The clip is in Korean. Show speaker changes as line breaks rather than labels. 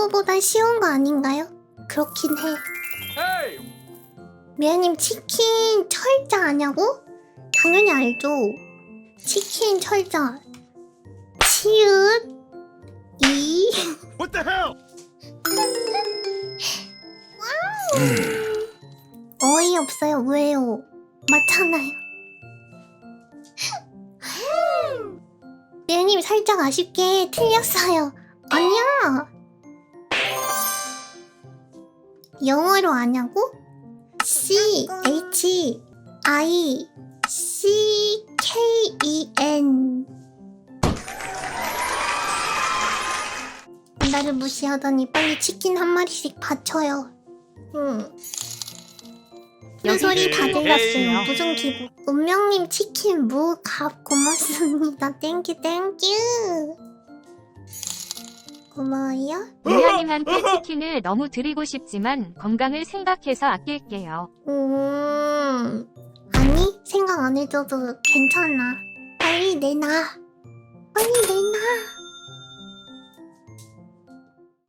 뽀뽀보다 쉬운 거 아닌가요? 그렇긴 해. 미아님 치킨 철자 아냐고? 당연히 알죠. 치킨 철자. 치읓 이
What the hell?
어이 없어요. 왜요? 맞잖아요. 미아님 살짝 아쉽게 틀렸어요. 아니야. 영어로 아냐고? C H I C K E N 나를 무시하다니 빨리 치킨 한 마리씩 바쳐요. 응. 그 소리 다 들렸어요. 무슨 기분? 운명님 치킨 무갑 고맙습니다. 땡큐 땡큐. 고마워요.
미아님한테 치킨을 너무 드리고 싶지만 건강을 생각해서 아낄게요.
음, 아니 생각 안 해줘도 괜찮아. 빨리 내놔. 빨리 내놔.